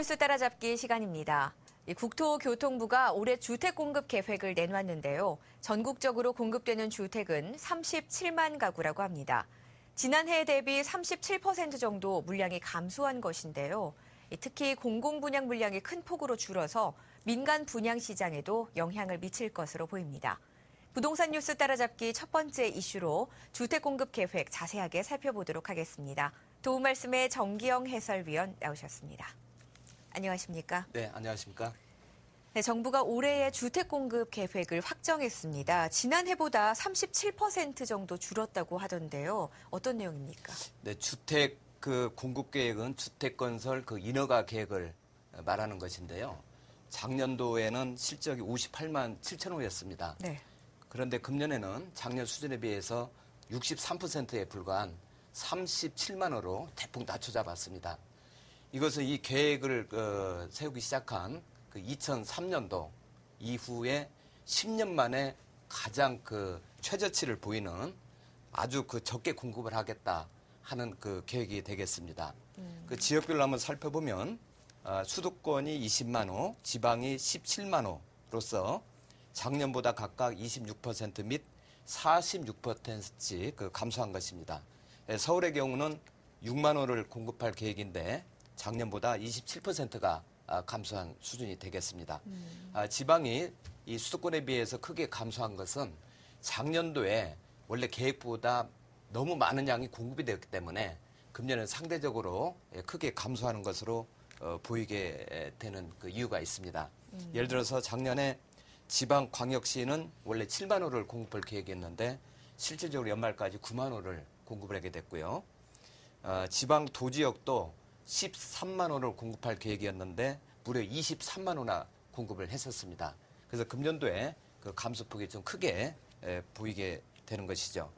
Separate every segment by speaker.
Speaker 1: 뉴스 따라잡기 시간입니다. 이 국토교통부가 올해 주택 공급 계획을 내놨는데요. 전국적으로 공급되는 주택은 37만 가구라고 합니다. 지난해 대비 37% 정도 물량이 감소한 것인데요. 이 특히 공공 분양 물량이 큰 폭으로 줄어서 민간 분양 시장에도 영향을 미칠 것으로 보입니다. 부동산 뉴스 따라잡기 첫 번째 이슈로 주택 공급 계획 자세하게 살펴보도록 하겠습니다. 도움 말씀에 정기영 해설위원 나오셨습니다. 안녕하십니까?
Speaker 2: 네, 안녕하십니까?
Speaker 1: 네, 정부가 올해의 주택 공급 계획을 확정했습니다. 지난해보다 37% 정도 줄었다고 하던데요. 어떤 내용입니까?
Speaker 2: 네, 주택 그 공급 계획은 주택 건설 그 인허가 계획을 말하는 것인데요. 작년도에는 실적이 58만 7천 호였습니다.
Speaker 1: 네.
Speaker 2: 그런데 금년에는 작년 수준에 비해서 63%에 불과한 37만 호로 대폭 낮춰 잡았습니다. 이것은 이 계획을 어, 세우기 시작한 그 2003년도 이후에 10년 만에 가장 그 최저치를 보이는 아주 그 적게 공급을 하겠다 하는 그 계획이 되겠습니다. 그 지역별로 한번 살펴보면 아, 수도권이 20만 호, 지방이 17만 호로서 작년보다 각각 26%및 46%씩 그 감소한 것입니다. 예, 서울의 경우는 6만 호를 공급할 계획인데 작년보다 27%가 아, 감소한 수준이 되겠습니다. 아, 지방이 이 수도권에 비해서 크게 감소한 것은 작년도에 원래 계획보다 너무 많은 양이 공급이 되었기 때문에 금년은 상대적으로 예, 크게 감소하는 것으로 어, 보이게 되는 그 이유가 있습니다. 예를 들어서 작년에 지방 광역시는 원래 7만 호를 공급할 계획이었는데 실질적으로 연말까지 9만 호를 공급을 하게 됐고요. 어, 지방 도지역도 13만 호를 공급할 계획이었는데 무려 23만 호나 공급을 했었습니다. 그래서 금년도에 그 감소폭이 좀 크게 에, 보이게 되는 것이죠.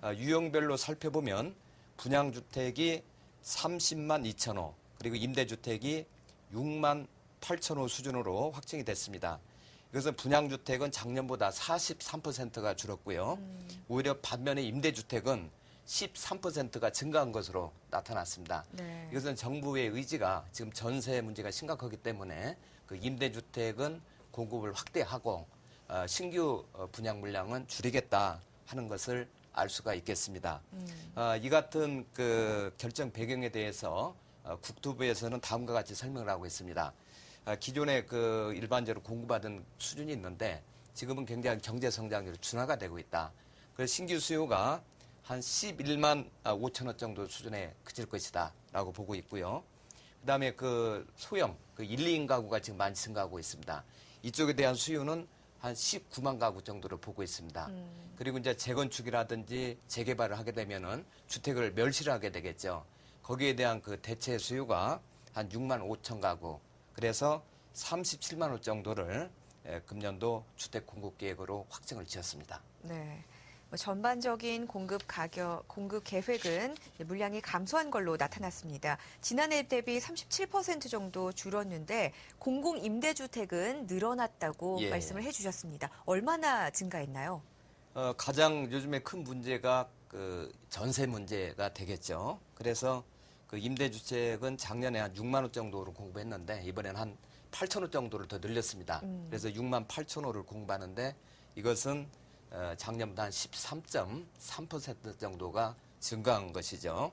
Speaker 2: 아, 유형별로 살펴보면 분양주택이 30만 2천 호 그리고 임대주택이 6만 8천 호 수준으로 확정이 됐습니다. 이것은 분양주택은 작년보다 43%가 줄었고요. 오히려 반면에 임대주택은 13%가 증가한 것으로 나타났습니다.
Speaker 1: 네.
Speaker 2: 이것은 정부의 의지가 지금 전세 문제가 심각하기 때문에 그 임대주택은 공급을 확대하고 어, 신규 어, 분양 물량은 줄이겠다 하는 것을 알 수가 있겠습니다. 어, 이 같은 그 결정 배경에 대해서 어, 국토부에서는 다음과 같이 설명을 하고 있습니다. 아, 기존에 그 일반적으로 공급받은 수준이 있는데 지금은 굉장히 경제 성장률이 준화가 되고 있다. 그래서 신규 수요가 한 11만 5천억 정도 수준에 그칠 것이다라고 보고 있고요. 그다음에 그 소형 그 1, 2인 가구가 지금 많이 증가하고 있습니다. 이쪽에 대한 수요는 한 19만 가구 정도를 보고 있습니다. 그리고 이제 재건축이라든지 재개발을 하게 되면은 주택을 멸실을 하게 되겠죠. 거기에 대한 그 대체 수요가 한 6만 5천 가구. 그래서 37만 호 정도를 예, 금년도 주택 공급 계획으로 확정을 지었습니다.
Speaker 1: 네. 뭐 전반적인 공급 가격, 공급 계획은 물량이 감소한 걸로 나타났습니다. 지난해 대비 37% 정도 줄었는데 공공 임대주택은 늘어났다고
Speaker 2: 예.
Speaker 1: 말씀을 해주셨습니다. 얼마나 증가했나요?
Speaker 2: 어, 가장 요즘에 큰 문제가 그 전세 문제가 되겠죠. 그래서 그 임대주택은 작년에 한 6만 호 정도로 공급했는데 이번에는 한 8천 호 정도를 더 늘렸습니다. 그래서 6만 8천 호를 공급하는데 이것은 어, 작년보다 한 13.3% 정도가 증가한 것이죠.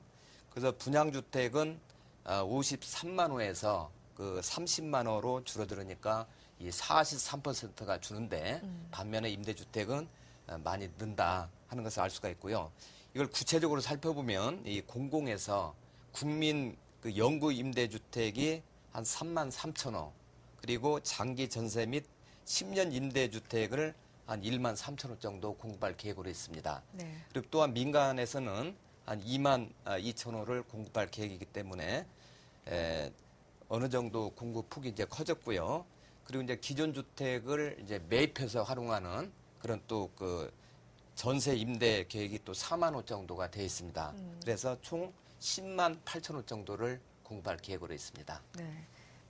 Speaker 2: 그래서 분양주택은 어, 53만 호에서 그 30만 호로 줄어들으니까 이 43%가 주는데 반면에 임대주택은 어, 많이 는다 하는 것을 알 수가 있고요. 이걸 구체적으로 살펴보면 이 공공에서 국민 그 영구 임대주택이 한 3만 3천 호 그리고 장기 전세 및 10년 임대주택을 한 1만 3천 호 정도 공급할 계획으로 있습니다.
Speaker 1: 네.
Speaker 2: 그리고 또한 민간에서는 한 2만 2천 호를 공급할 계획이기 때문에 에, 어느 정도 공급 폭이 이제 커졌고요. 그리고 이제 기존 주택을 이제 매입해서 활용하는 그런 또 그 전세 임대 계획이 또 4만 호 정도가 돼 있습니다. 그래서 총 10만 8천 호 정도를 공급할 계획으로 있습니다.
Speaker 1: 네.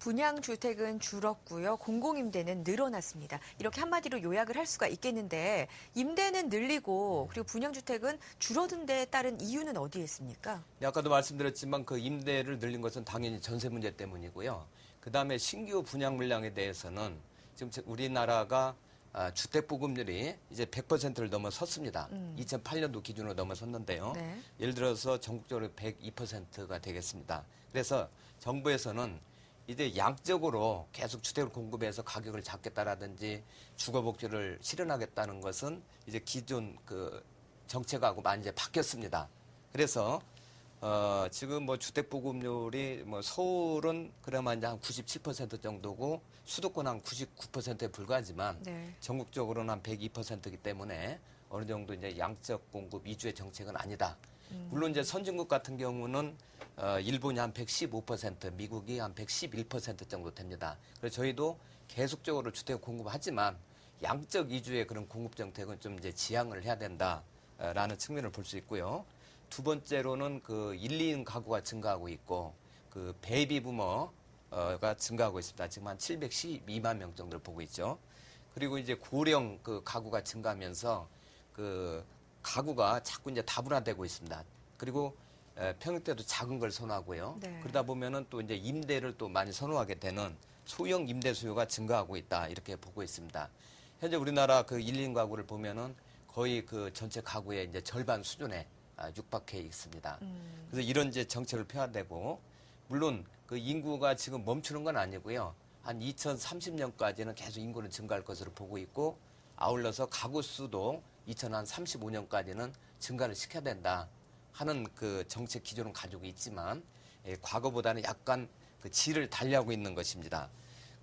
Speaker 1: 분양 주택은 줄었고요. 공공 임대는 늘어났습니다. 이렇게 한마디로 요약을 할 수가 있겠는데 임대는 늘리고 그리고 분양 주택은 줄어든 데 따른 이유는 어디에 있습니까?
Speaker 2: 네, 아까도 말씀드렸지만 그 임대를 늘린 것은 당연히 전세 문제 때문이고요. 그 다음에 신규 분양 물량에 대해서는 지금 저- 우리나라가 아, 주택 보급률이 이제 100%를 넘어섰습니다. 2008년도 기준으로 넘어섰는데요.
Speaker 1: 네.
Speaker 2: 예를 들어서 전국적으로 102%가 되겠습니다. 그래서 정부에서는 이제 양적으로 계속 주택을 공급해서 가격을 잡겠다라든지 주거 복지를 실현하겠다는 것은 이제 기존 그 정책하고 많이 이제 바뀌었습니다. 그래서 어, 지금 뭐 주택 보급률이 뭐 서울은 그나마 이제 한 97% 정도고 수도권 한 99%에 불과하지만
Speaker 1: 네.
Speaker 2: 전국적으로는 한 102%이기 때문에 어느 정도 이제 양적 공급 위주의 정책은 아니다. 물론 이제 선진국 같은 경우는 어, 일본이 한 115%, 미국이 한 111% 정도 됩니다. 그래서 저희도 계속적으로 주택 공급하지만 양적 위주의 그런 공급 정책은 좀 이제 지양을 해야 된다라는 측면을 볼 수 있고요. 두 번째로는 그 1, 2인 가구가 증가하고 있고 그 베이비 부머가 증가하고 있습니다. 지금 한 712만 명 정도를 보고 있죠. 그리고 이제 고령 그 가구가 증가하면서 그 가구가 자꾸 이제 다분화되고 있습니다. 그리고 에, 평형때도 작은 걸 선호하고요.
Speaker 1: 네.
Speaker 2: 그러다 보면은 또 이제 임대를 또 많이 선호하게 되는 소형 임대 수요가 증가하고 있다 이렇게 보고 있습니다. 현재 우리나라 그 1인 가구를 보면은 거의 그 전체 가구의 이제 절반 수준에 아, 육박해 있습니다.
Speaker 1: 음.
Speaker 2: 그래서 이런 이제 정책을 펴야 되고 물론 그 인구가 지금 멈추는 건 아니고요. 한 2030년까지는 계속 인구는 증가할 것으로 보고 있고 아울러서 가구 수도 2035년까지는 증가를 시켜야 된다 하는 그 정책 기조는 가지고 있지만 예, 과거보다는 약간 그 질을 달리하고 있는 것입니다.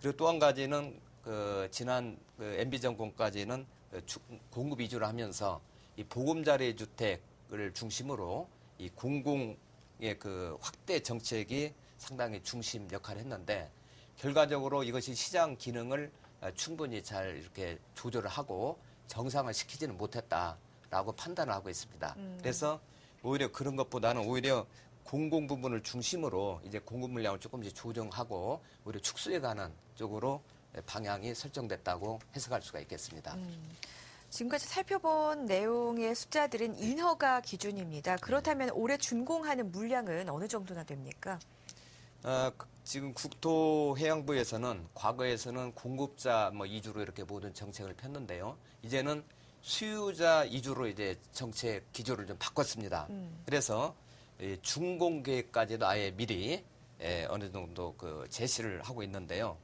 Speaker 2: 그리고 또 한 가지는 그 지난 그 MB 정권까지는 그 주- 공급 위주로 하면서 이 보금자리 주택을 중심으로 이 공공의 그 확대 정책이 상당히 중심 역할을 했는데 결과적으로 이것이 시장 기능을 어, 충분히 잘 이렇게 조절을 하고 정상화 시키지는 못했다라고 판단을 하고 있습니다. 그래서 오히려 그런 것보다는 오히려 공공 부분을 중심으로 이제 공급 물량을 조금씩 조정하고 오히려 축소해 가는 쪽으로 방향이 설정됐다고 해석할 수가 있겠습니다.
Speaker 1: 지금까지 살펴본 내용의 숫자들은 인허가 기준입니다. 그렇다면 올해 준공하는 물량은 어느 정도나 됩니까?
Speaker 2: 어, 그- 지금 국토해양부에서는 과거에서는 공급자 뭐 이주로 이렇게 모든 정책을 폈는데요. 이제는 수요자 이주로 이제 정책 기조를 좀 바꿨습니다. 그래서 이 준공 계획까지도 아예 미리 예, 어느 정도 그 제시를 하고 있는데요.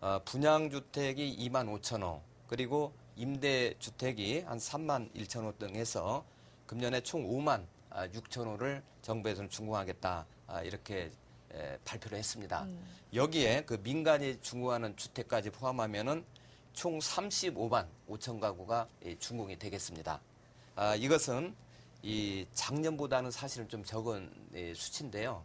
Speaker 2: 어, 분양 주택이 2만 5천 호 그리고 임대 주택이 한 3만 1천 호 등 해서 금년에 총 5만 6천 호를 정부에서는 준공하겠다 아, 이렇게 에, 발표를 했습니다. 여기에 그 민간이 준공하는 주택까지 포함하면은 총 35만 5천 가구가 이 준공이 되겠습니다. 아, 이것은 이 작년보다는 사실은 좀 적은 이 수치인데요.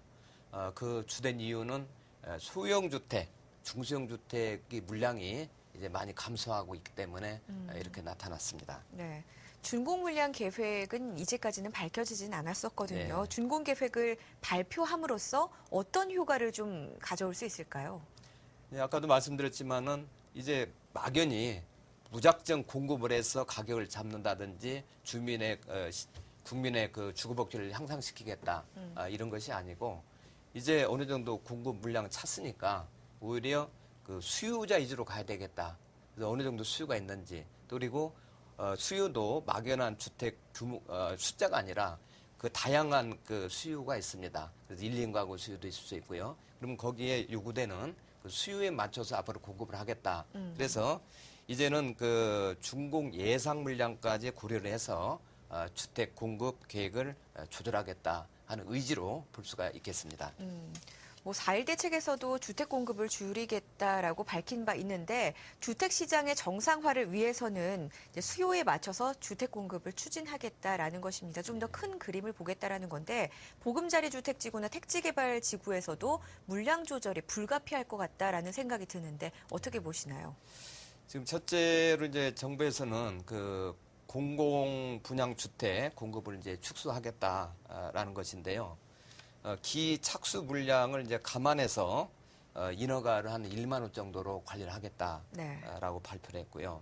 Speaker 2: 어, 그 주된 이유는 에, 소형 주택, 중소형 주택의 물량이 이제 많이 감소하고 있기 때문에 에, 이렇게 나타났습니다.
Speaker 1: 네. 준공 물량 계획은 이제까지는 밝혀지진 않았었거든요.
Speaker 2: 네.
Speaker 1: 준공 계획을 발표함으로써 어떤 효과를 좀 가져올 수 있을까요?
Speaker 2: 네, 아까도 말씀드렸지만은 이제 막연히 무작정 공급을 해서 가격을 잡는다든지 주민의 어, 시- 국민의 그 주거복지를 향상시키겠다 아, 이런 것이 아니고 이제 어느 정도 공급 물량 찼으니까 오히려 그 수요자 위주로 가야 되겠다. 그래서 어느 정도 수요가 있는지 또 그리고 어, 수요도 막연한 주택 규모 어, 숫자가 아니라 그 다양한 그 수요가 있습니다. 그래서 1, 2인 가구 수요도 있을 수 있고요. 그러면 거기에 요구되는 그 수요에 맞춰서 앞으로 공급을 하겠다. 그래서 이제는 그 준공 예상 물량까지 고려를 해서 어, 주택 공급 계획을 어, 조절하겠다 하는 의지로 볼 수가 있겠습니다.
Speaker 1: 뭐 4일 대책에서도 주택 공급을 줄이겠다라고 밝힌 바 있는데 주택 시장의 정상화를 위해서는 이제 수요에 맞춰서 주택 공급을 추진하겠다라는 것입니다. 좀 더 큰 그림을 보겠다라는 건데 보금자리 주택 지구나 택지 개발 지구에서도 물량 조절이 불가피할 것 같다라는 생각이 드는데 어떻게 보시나요?
Speaker 2: 지금 첫째로 이제 정부에서는 그 공공 분양 주택 공급을 이제 축소하겠다라는 것인데요. 어, 기 착수 물량을 이제 감안해서 어, 인허가를 한 1만 호 정도로 관리를 하겠다라고
Speaker 1: 네.
Speaker 2: 발표를 했고요.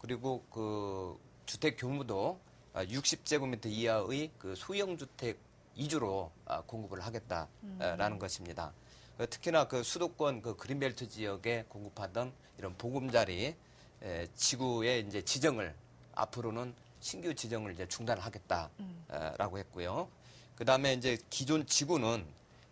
Speaker 2: 그리고 그 주택 규모도 60제곱미터 이하의 그 소형 주택 위주로 아, 공급을 하겠다라는 것입니다. 어, 특히나 그 수도권 그 그린벨트 지역에 공급하던 이런 보금자리 에, 지구의 이제 지정을 앞으로는 신규 지정을 이제 중단하겠다라고 했고요. 그 다음에 이제 기존 지구는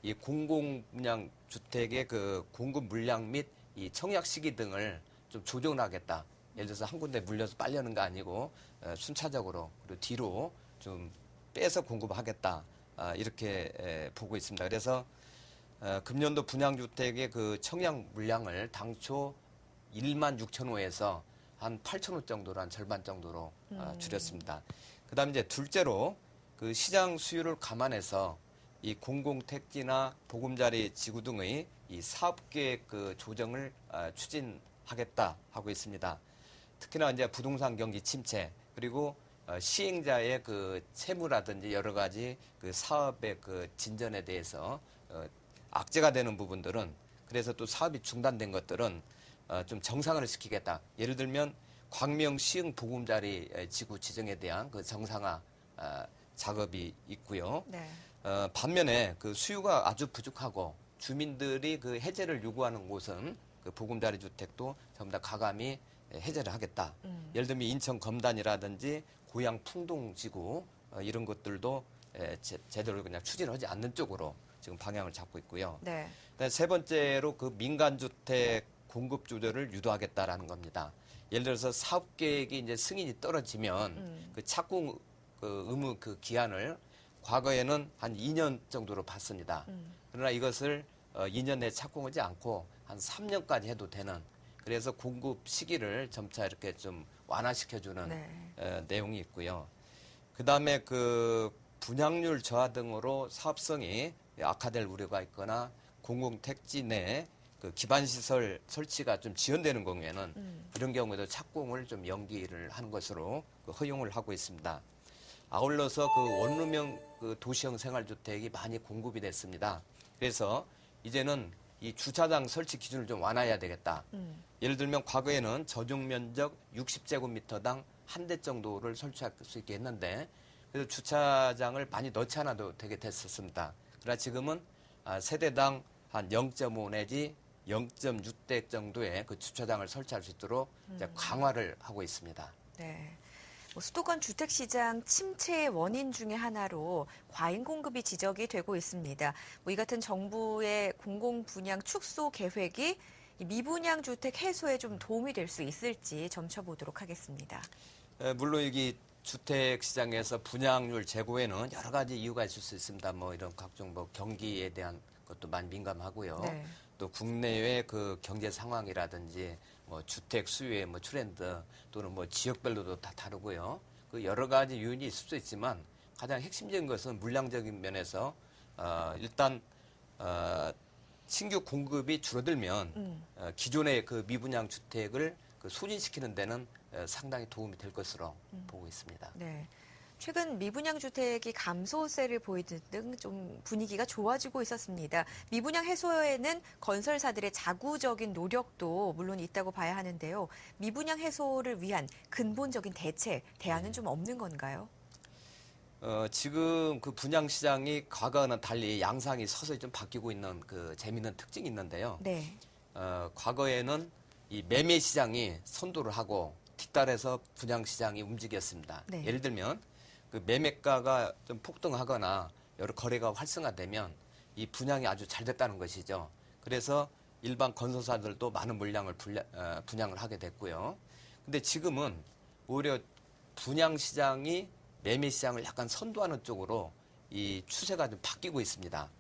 Speaker 2: 이 공공 분양 주택의 그 공급 물량 및 이 청약 시기 등을 좀 조정하겠다. 예를 들어서 한 군데 물려서 빨려는 거 아니고 어, 순차적으로 그리고 뒤로 좀 빼서 공급하겠다. 아, 이렇게 에, 보고 있습니다. 그래서 어, 금년도 분양주택의 그 청약 물량을 당초 1만 6천 호에서 한 8천 호 정도로 한 절반 정도로 어, 줄였습니다. 그 다음에 이제 둘째로 그 시장 수요를 감안해서 이 공공택지나 보금자리 지구 등의 이 사업계획 그 조정을 어, 추진하겠다 하고 있습니다. 특히나 이제 부동산 경기 침체 그리고 어, 시행자의 그 채무라든지 여러 가지 그 사업의 그 진전에 대해서 어, 악재가 되는 부분들은 그래서 또 사업이 중단된 것들은 어, 좀 정상화를 시키겠다. 예를 들면 광명 시흥 보금자리 에, 지구 지정에 대한 그 정상화 어, 작업이 있고요.
Speaker 1: 네.
Speaker 2: 어, 반면에 그 수요가 아주 부족하고 주민들이 그 해제를 요구하는 곳은 그 보금자리 주택도 전부 다 가감히 해제를 하겠다.
Speaker 1: 음.
Speaker 2: 예를 들면 인천 검단이라든지 고향 풍동지구 어, 이런 것들도 에, 제, 제대로 그냥 추진하지 않는 쪽으로 지금 방향을 잡고 있고요.
Speaker 1: 네.
Speaker 2: 그다음에 세 번째로 그 민간 주택 공급 조절을 유도하겠다라는 겁니다. 예를 들어서 사업 계획이 이제 승인이 떨어지면
Speaker 1: 음.
Speaker 2: 그 착공 그 의무 그 기한을 과거에는 한 2년 정도로 봤습니다.
Speaker 1: 음.
Speaker 2: 그러나 이것을 어, 2년 내에 착공하지 않고 한 3년까지 해도 되는 그래서 공급 시기를 점차 이렇게 좀 완화시켜주는
Speaker 1: 네.
Speaker 2: 어, 내용이 있고요. 그 다음에 그 분양률 저하 등으로 사업성이 악화될 우려가 있거나 공공택지 내그 기반시설 설치가 좀 지연되는 경우에는
Speaker 1: 음.
Speaker 2: 이런 경우에도 착공을 좀 연기를 하는 것으로 그 허용을 하고 있습니다. 아울러서 그 원룸형 그 도시형 생활주택이 많이 공급이 됐습니다. 그래서 이제는 이 주차장 설치 기준을 좀 완화해야 되겠다.
Speaker 1: 음.
Speaker 2: 예를 들면 과거에는 저중 면적 60제곱미터당 한 대 정도를 설치할 수 있게 했는데 그래서 주차장을 많이 넣지 않아도 되게 됐었습니다. 그러나 지금은 아, 세대당 한 0.5 내지 0.6대 정도의 그 주차장을 설치할 수 있도록 이제 강화를 하고 있습니다.
Speaker 1: 네. 뭐 수도권 주택 시장 침체의 원인 중에 하나로 과잉 공급이 지적이 되고 있습니다. 뭐 이 같은 정부의 공공 분양 축소 계획이 이 미분양 주택 해소에 좀 도움이 될 수 있을지 점쳐보도록 하겠습니다.
Speaker 2: 에, 물론 여기 주택 시장에서 분양률 제고에는 여러 가지 이유가 있을 수 있습니다. 뭐 이런 각종 뭐 경기에 대한 것도 많이 민감하고요.
Speaker 1: 네.
Speaker 2: 또 국내외 그 경제 상황이라든지 뭐 주택 수요의 뭐 트렌드 또는 뭐 지역별로도 다 다르고요. 그 여러 가지 요인이 있을 수 있지만 가장 핵심적인 것은 물량적인 면에서 어 일단 어 신규 공급이 줄어들면
Speaker 1: 음.
Speaker 2: 어, 기존의 그 미분양 주택을 그 소진시키는 데는 어, 상당히 도움이 될 것으로 보고 있습니다.
Speaker 1: 네. 최근 미분양 주택이 감소세를 보이는 등 좀 분위기가 좋아지고 있었습니다. 미분양 해소에는 건설사들의 자구적인 노력도 물론 있다고 봐야 하는데요. 미분양 해소를 위한 근본적인 대책, 대안은 좀 없는 건가요?
Speaker 2: 어, 지금 그 분양 시장이 과거와는 달리 양상이 서서히 좀 바뀌고 있는 그 재미있는 특징이 있는데요.
Speaker 1: 네.
Speaker 2: 어, 과거에는 이 매매 시장이 선도를 하고 뒤따라서 분양 시장이 움직였습니다.
Speaker 1: 네.
Speaker 2: 예를 들면 그 매매가가 좀 폭등하거나 여러 거래가 활성화되면 이 분양이 아주 잘 됐다는 것이죠. 그래서 일반 건설사들도 많은 물량을 분량, 어, 분양을 하게 됐고요. 근데 지금은 오히려 분양 시장이 매매 시장을 약간 선도하는 쪽으로 이 추세가 좀 바뀌고 있습니다.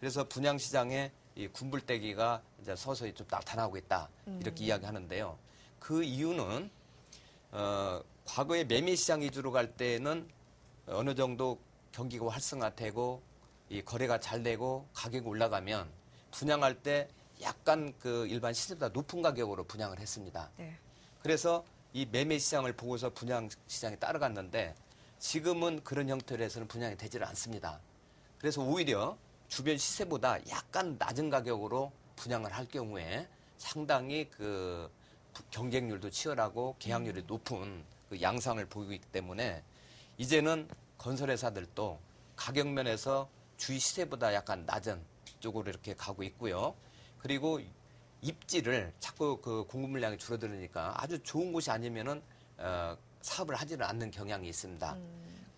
Speaker 2: 그래서 분양 시장에 이 군불대기가 이제 서서히 좀 나타나고 있다 이렇게 이야기하는데요. 그 이유는 어, 과거에 매매 시장 위주로 갈 때는 어느 정도 경기가 활성화되고 이 거래가 잘 되고 가격이 올라가면 분양할 때 약간 그 일반 시세보다 높은 가격으로 분양을 했습니다.
Speaker 1: 네.
Speaker 2: 그래서 이 매매 시장을 보고서 분양 시장이 따라갔는데 지금은 그런 형태로 해서는 분양이 되지를 않습니다. 그래서 오히려 주변 시세보다 약간 낮은 가격으로 분양을 할 경우에 상당히 그 부- 경쟁률도 치열하고 계약률이 높은 그 양상을 보이고 있기 때문에 이제는 건설회사들도 가격 면에서 주위 시세보다 약간 낮은 쪽으로 이렇게 가고 있고요. 그리고 입지를 자꾸 그 공급 물량이 줄어들으니까 아주 좋은 곳이 아니면은 어, 사업을 하지는 않는 경향이 있습니다.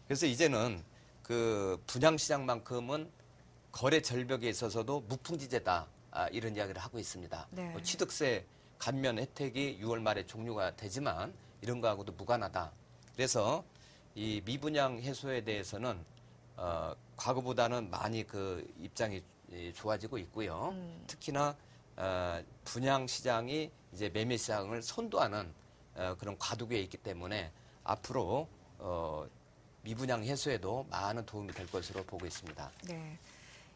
Speaker 2: 그래서 이제는 그 분양 시장만큼은 거래 절벽에 있어서도 무풍지제다 아, 이런 이야기를 하고 있습니다.
Speaker 1: 네.
Speaker 2: 뭐 취득세 감면 혜택이 6월 말에 종료가 되지만 이런 거하고도 무관하다. 그래서 이 미분양 해소에 대해서는 어, 과거보다는 많이 그 입장이 이, 좋아지고 있고요. 특히나 어, 분양 시장이 이제 매매 시장을 선도하는 어, 그런 과도기에 있기 때문에 앞으로 어, 미분양 해소에도 많은 도움이 될 것으로 보고 있습니다.
Speaker 1: 네.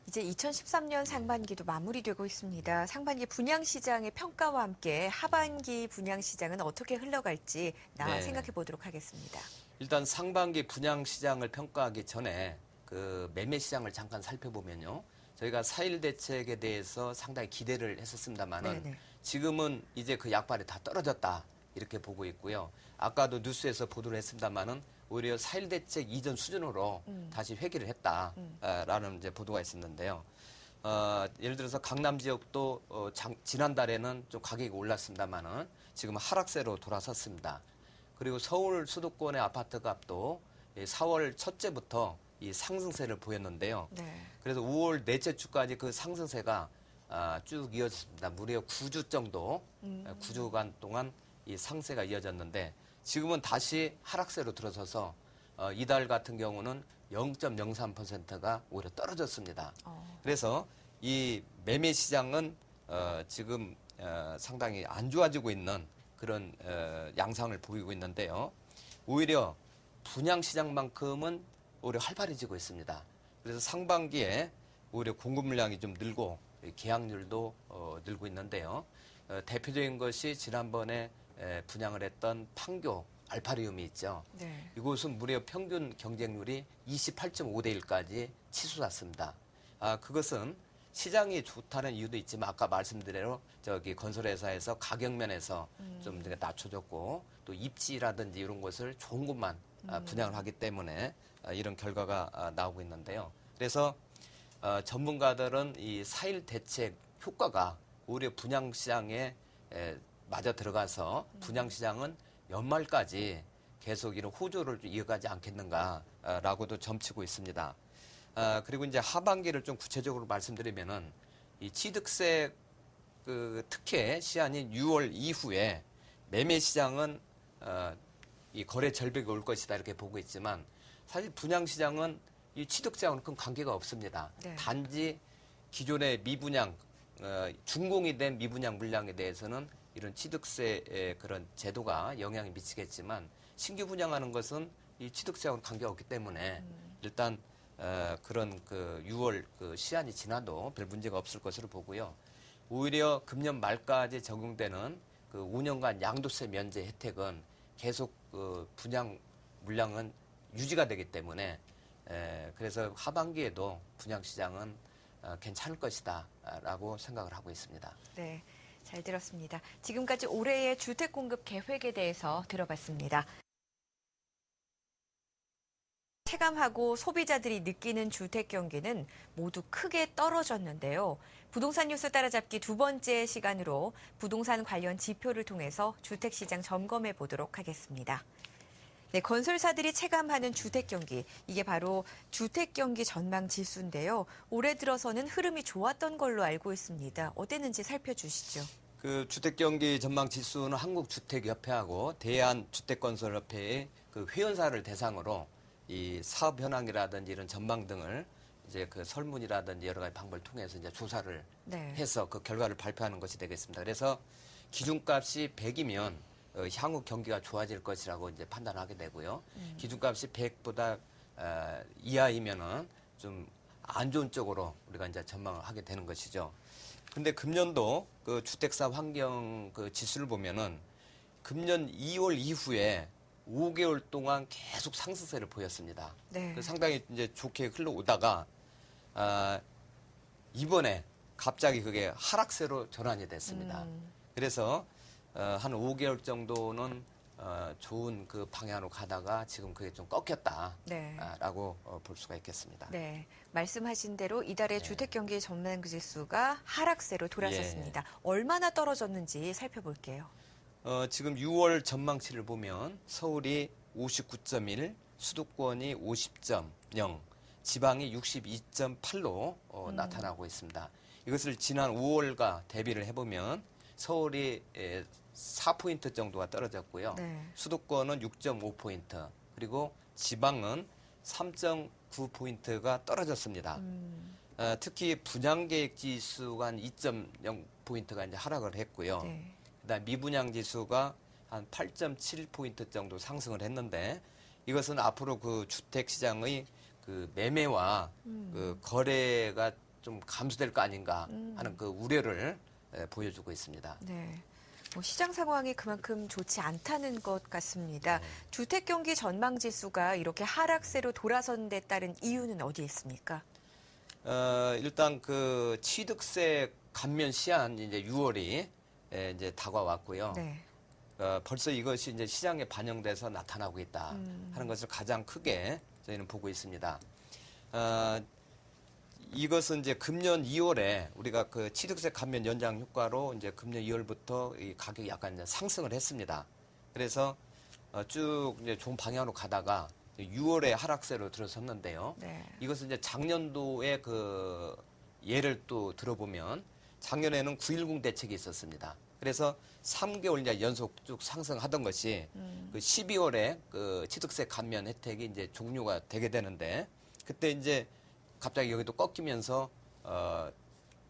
Speaker 1: 이제 2013년 상반기도 마무리되고 있습니다. 상반기 분양 시장의 평가와 함께 하반기 분양 시장은 어떻게 흘러갈지 나
Speaker 2: 네.
Speaker 1: 생각해 보도록 하겠습니다.
Speaker 2: 일단 상반기 분양 시장을 평가하기 전에 그 매매 시장을 잠깐 살펴보면요. 저희가 4일 대책에 대해서 상당히 기대를 했었습니다만은
Speaker 1: 네네.
Speaker 2: 지금은 이제 그 약발이 다 떨어졌다 이렇게 보고 있고요. 아까도 뉴스에서 보도를 했습니다만은 오히려 4일 대책 이전 수준으로
Speaker 1: 음.
Speaker 2: 다시 회귀를 했다라는 이제 보도가 있었는데요. 어, 예를 들어서 강남 지역도 어, 장- 지난달에는 좀 가격이 올랐습니다만은 지금 하락세로 돌아섰습니다. 그리고 서울 수도권의 아파트 값도 이 4월 첫째부터 이 상승세를 보였는데요.
Speaker 1: 네.
Speaker 2: 그래서 5월 넷째 주까지 그 상승세가 아, 쭉 이어졌습니다. 무려 9주 정도,
Speaker 1: 음.
Speaker 2: 9주간 동안 이 상세가 이어졌는데 지금은 다시 하락세로 들어서서 어, 이달 같은 경우는 0.03%가 오히려 떨어졌습니다.
Speaker 1: 어,
Speaker 2: 그래서 이 매매 시장은 어, 지금 어, 상당히 안 좋아지고 있는 그런 어, 양상을 보이고 있는데요. 오히려 분양 시장만큼은 오히려 활발해지고 있습니다. 그래서 상반기에 오히려 공급 물량이 좀 늘고 계약률도 어, 늘고 있는데요. 어, 대표적인 것이 지난번에 에, 분양을 했던 판교 알파리움이 있죠.
Speaker 1: 네.
Speaker 2: 이곳은 무려 평균 경쟁률이 28.5대 1까지 치솟았습니다. 아, 그것은 시장이 좋다는 이유도 있지만 아까 말씀드린 대로 저기 건설회사에서 가격 면에서 좀 이제 낮춰줬고 또 입지라든지 이런 것을 좋은 곳만 아, 분양을 하기 때문에 아, 이런 결과가 아, 나오고 있는데요. 그래서 어, 전문가들은 이 4일 대책 효과가 오히려 분양 시장에 에, 맞아 들어가서 분양 시장은 연말까지 계속 이런 호조를 좀 이어가지 않겠는가라고도 점치고 있습니다. 아, 그리고 이제 하반기를 좀 구체적으로 말씀드리면은 이 취득세 그 특혜 시한인 6월 이후에 매매 시장은 어, 이 거래 절벽이 올 것이다 이렇게 보고 있지만 사실 분양 시장은 이 취득세하고는 큰 관계가 없습니다.
Speaker 1: 네.
Speaker 2: 단지 기존의 미분양 어, 준공이 된 미분양 물량에 대해서는 이런 취득세의 그런 제도가 영향을 미치겠지만 신규 분양하는 것은 이 취득세하고는 관계가 없기 때문에 일단 어, 그런 그 6월 그 시한이 지나도 별 문제가 없을 것으로 보고요. 오히려 금년 말까지 적용되는 그 5년간 양도세 면제 혜택은 계속 그 분양 물량은 유지가 되기 때문에 에, 그래서 하반기에도 분양 시장은 어, 괜찮을 것이다라고 생각을 하고 있습니다.
Speaker 1: 네. 잘 들었습니다. 지금까지 올해의 주택 공급 계획에 대해서 들어봤습니다. 체감하고 소비자들이 느끼는 주택 경기는 모두 크게 떨어졌는데요. 부동산 뉴스 따라잡기 두 번째 시간으로 부동산 관련 지표를 통해서 주택 시장 점검해 보도록 하겠습니다. 네, 건설사들이 체감하는 주택 경기 이게 바로 주택 경기 전망 지수인데요. 올해 들어서는 흐름이 좋았던 걸로 알고 있습니다. 어땠는지 살펴주시죠.
Speaker 2: 그 주택 경기 전망 지수는 한국 주택 협회하고 대한 주택 건설 협회의 그 회원사를 대상으로 이 사업 현황이라든지 이런 전망 등을 이제 그 설문이라든지 여러 가지 방법을 통해서 이제 조사를
Speaker 1: 네.
Speaker 2: 해서 그 결과를 발표하는 것이 되겠습니다. 그래서 기준값이 100이면 어, 향후 경기가 좋아질 것이라고 이제 판단하게 되고요. 기준값이 100보다 어, 이하이면은 좀 안 좋은 쪽으로 우리가 이제 전망을 하게 되는 것이죠. 근데 금년도 그 주택사 환경 그 지수를 보면은 금년 2월 이후에 5개월 동안 계속 상승세를 보였습니다.
Speaker 1: 네.
Speaker 2: 그래서 상당히 이제 좋게 흘러오다가 아, 이번에 갑자기 그게 하락세로 전환이 됐습니다.
Speaker 1: 음.
Speaker 2: 그래서 어, 한 5개월 정도는 어, 어, 좋은 그 방향으로 가다가 지금 그게 좀 꺾였다라고
Speaker 1: 네.
Speaker 2: 어, 볼 수가 있겠습니다.
Speaker 1: 네, 말씀하신 대로 이달의
Speaker 2: 네.
Speaker 1: 주택 경기 전망 지수가 하락세로 돌아섰습니다.
Speaker 2: 예.
Speaker 1: 얼마나 떨어졌는지 살펴볼게요.
Speaker 2: 어, 지금 6월 전망치를 보면 서울이 59.1, 수도권이 50.0, 지방이 62.8로 어,
Speaker 1: 음.
Speaker 2: 나타나고 있습니다. 이것을 지난 5월과 대비를 해보면 서울이 에, 4포인트 정도가 떨어졌고요.
Speaker 1: 네.
Speaker 2: 수도권은 6.5포인트, 그리고 지방은 3.9포인트가 떨어졌습니다.
Speaker 1: 음,
Speaker 2: 어, 특히 분양계획 지수가 한 2.0포인트가 이제 하락을 했고요.
Speaker 1: 네.
Speaker 2: 그다음 미분양 지수가 한 8.7포인트 정도 상승을 했는데 이것은 앞으로 그 주택 시장의 그 매매와
Speaker 1: 음.
Speaker 2: 그 거래가 좀 감소될 거 아닌가
Speaker 1: 음.
Speaker 2: 하는 그 우려를 에, 보여주고 있습니다.
Speaker 1: 네. 뭐 시장 상황이 그만큼 좋지 않다는 것 같습니다.
Speaker 2: 네.
Speaker 1: 주택 경기 전망 지수가 이렇게 하락세로 돌아선 데 따른 이유는 어디에 있습니까?
Speaker 2: 어, 일단 그 취득세 감면 시한 이제 6월이 에, 이제 다가왔고요.
Speaker 1: 네.
Speaker 2: 어, 벌써 이것이 이제 시장에 반영돼서 나타나고 있다
Speaker 1: 음.
Speaker 2: 하는 것을 가장 크게 저희는 보고 있습니다. 어, 이것은 이제 금년 2월에 우리가 그 취득세 감면 연장 효과로 이제 금년 2월부터 이 가격이 약간 이제 상승을 했습니다. 그래서 어, 쭉 이제 좋은 방향으로 가다가 6월에 하락세로 들어섰는데요.
Speaker 1: 네.
Speaker 2: 이것은 이제 작년도의 그 예를 또 들어보면 작년에는 9.10 대책이 있었습니다. 그래서 3개월 이제 연속 쭉 상승하던 것이
Speaker 1: 음.
Speaker 2: 그 12월에 그 취득세 감면 혜택이 이제 종료가 되게 되는데 그때 이제 갑자기 여기도 꺾이면서 어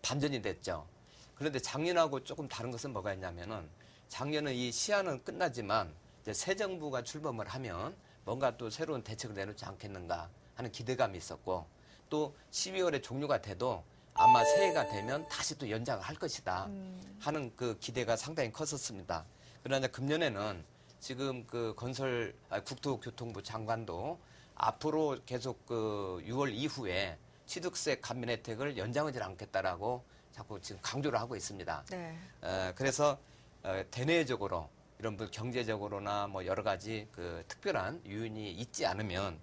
Speaker 2: 반전이 됐죠. 그런데 작년하고 조금 다른 것은 뭐가 있냐면은 작년은 이 시한은 끝나지만 이제 새 정부가 출범을 하면 뭔가 또 새로운 대책을 내놓지 않겠는가 하는 기대감이 있었고 또 12월에 종료가 돼도 아마 새해가 되면 다시 또 연장을 할 것이다
Speaker 1: 음.
Speaker 2: 하는 그 기대가 상당히 컸었습니다. 그러나 금년에는 지금 그 건설 아, 국토교통부 장관도 앞으로 계속 그 6월 이후에 취득세 감면 혜택을 연장하지 않겠다라고 자꾸 지금 강조를 하고 있습니다.
Speaker 1: 네.
Speaker 2: 어, 그래서 어, 대내적으로 이런 뭐 경제적으로나 뭐 여러 가지 그 특별한 요인이 있지 않으면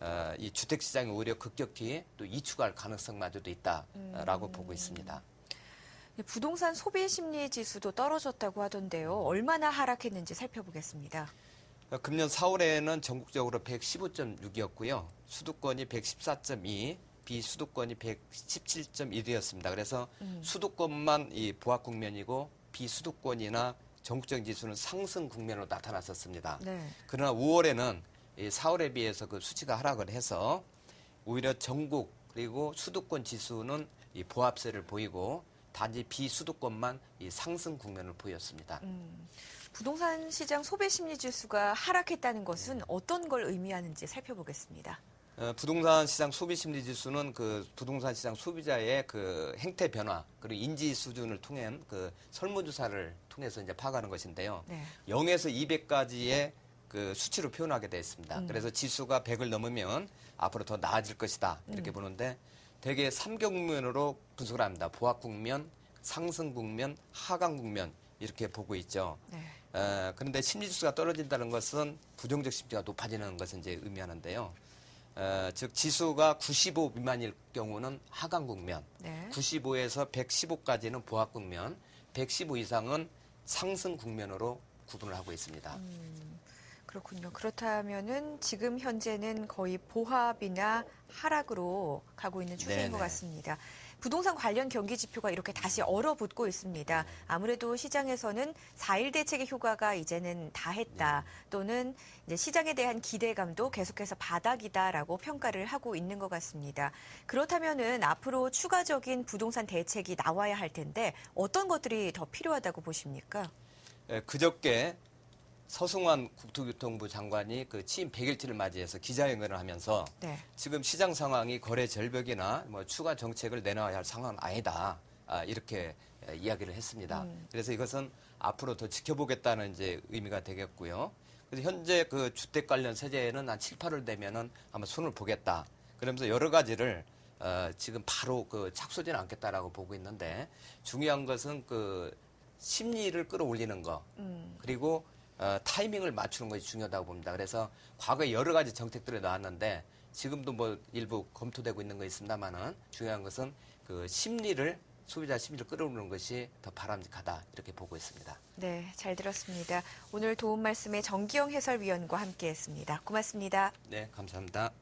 Speaker 2: 어, 이 주택 시장이 오히려 급격히 또 이축할 가능성마저도 있다라고
Speaker 1: 음.
Speaker 2: 보고 있습니다.
Speaker 1: 부동산 소비 심리 지수도 떨어졌다고 하던데요. 얼마나 하락했는지 살펴보겠습니다.
Speaker 2: 어, 금년 4월에는 전국적으로 115.6이었고요. 수도권이 114.2, 비수도권이 117.1이었습니다. 그래서
Speaker 1: 음.
Speaker 2: 수도권만 이 보합 국면이고 비수도권이나 전국적인 지수는 상승 국면으로 나타났었습니다.
Speaker 1: 네.
Speaker 2: 그러나 5월에는 이 4월에 비해서 그 수치가 하락을 해서 오히려 전국 그리고 수도권 지수는 이 보합세를 보이고 단지 비수도권만 이 상승 국면을 보였습니다.
Speaker 1: 음, 부동산 시장 소비 심리 지수가 하락했다는 것은 어떤 걸 의미하는지 살펴보겠습니다.
Speaker 2: 어, 부동산 시장 소비 심리 지수는 그 부동산 시장 소비자의 그 행태 변화 그리고 인지 수준을 통한 그 설문 조사를 통해서 이제 파악하는 것인데요.
Speaker 1: 네.
Speaker 2: 0에서 200까지의 그 수치로 표현하게 되어 있습니다.
Speaker 1: 음.
Speaker 2: 그래서 지수가 100을 넘으면 앞으로 더 나아질 것이다. 이렇게
Speaker 1: 음.
Speaker 2: 보는데 대개 3경국면으로 분석을 합니다. 보합 국면, 상승 국면, 하강 국면 이렇게 보고 있죠.
Speaker 1: 네.
Speaker 2: 어, 그런데 심리 지수가 떨어진다는 것은 부정적 심리가 높아지는 것을 이제 의미하는데요. 어, 즉 지수가 95 미만일 경우는 하강 국면,
Speaker 1: 네.
Speaker 2: 95에서 115까지는 보합 국면, 115 이상은 상승 국면으로 구분을 하고 있습니다.
Speaker 1: 음, 그렇군요. 그렇다면은 지금 현재는 거의 보합이나 하락으로 가고 있는 추세인 것
Speaker 2: 네네.
Speaker 1: 같습니다. 부동산 관련 경기 지표가 이렇게 다시 얼어붙고 있습니다. 아무래도 시장에서는 4일 대책의 효과가 이제는 다 했다 또는 이제 시장에 대한 기대감도 계속해서 바닥이다라고 평가를 하고 있는 것 같습니다. 그렇다면은 앞으로 추가적인 부동산 대책이 나와야 할 텐데 어떤 것들이 더 필요하다고 보십니까?
Speaker 2: 예, 그저께 서승환 국토교통부 장관이 그 취임 100일째를 맞이해서 기자회견을 하면서
Speaker 1: 네.
Speaker 2: 지금 시장 상황이 거래 절벽이나 뭐 추가 정책을 내놔야 할 상황은 아니다. 아, 이렇게 예, 이야기를 했습니다.
Speaker 1: 음.
Speaker 2: 그래서 이것은 앞으로 더 지켜보겠다는 이제 의미가 되겠고요. 그래서 현재 그 주택 관련 세제는 한 7, 8월 되면은 아마 손을 보겠다. 그러면서 여러 가지를 어, 지금 바로 그 착수되는 않겠다라고 보고 있는데 중요한 것은 그 심리를 끌어올리는 거
Speaker 1: 음.
Speaker 2: 그리고 어, 타이밍을 맞추는 것이 중요하다고 봅니다. 그래서 과거에 여러 가지 정책들이 나왔는데 지금도 뭐 일부 검토되고 있는 거 있습니다만은 중요한 것은 그 심리를 소비자 심리를 끌어오는 것이 더 바람직하다 이렇게 보고 있습니다.
Speaker 1: 네, 잘 들었습니다. 오늘 도움 말씀에 정기영 해설위원과 함께했습니다. 고맙습니다.
Speaker 2: 네, 감사합니다.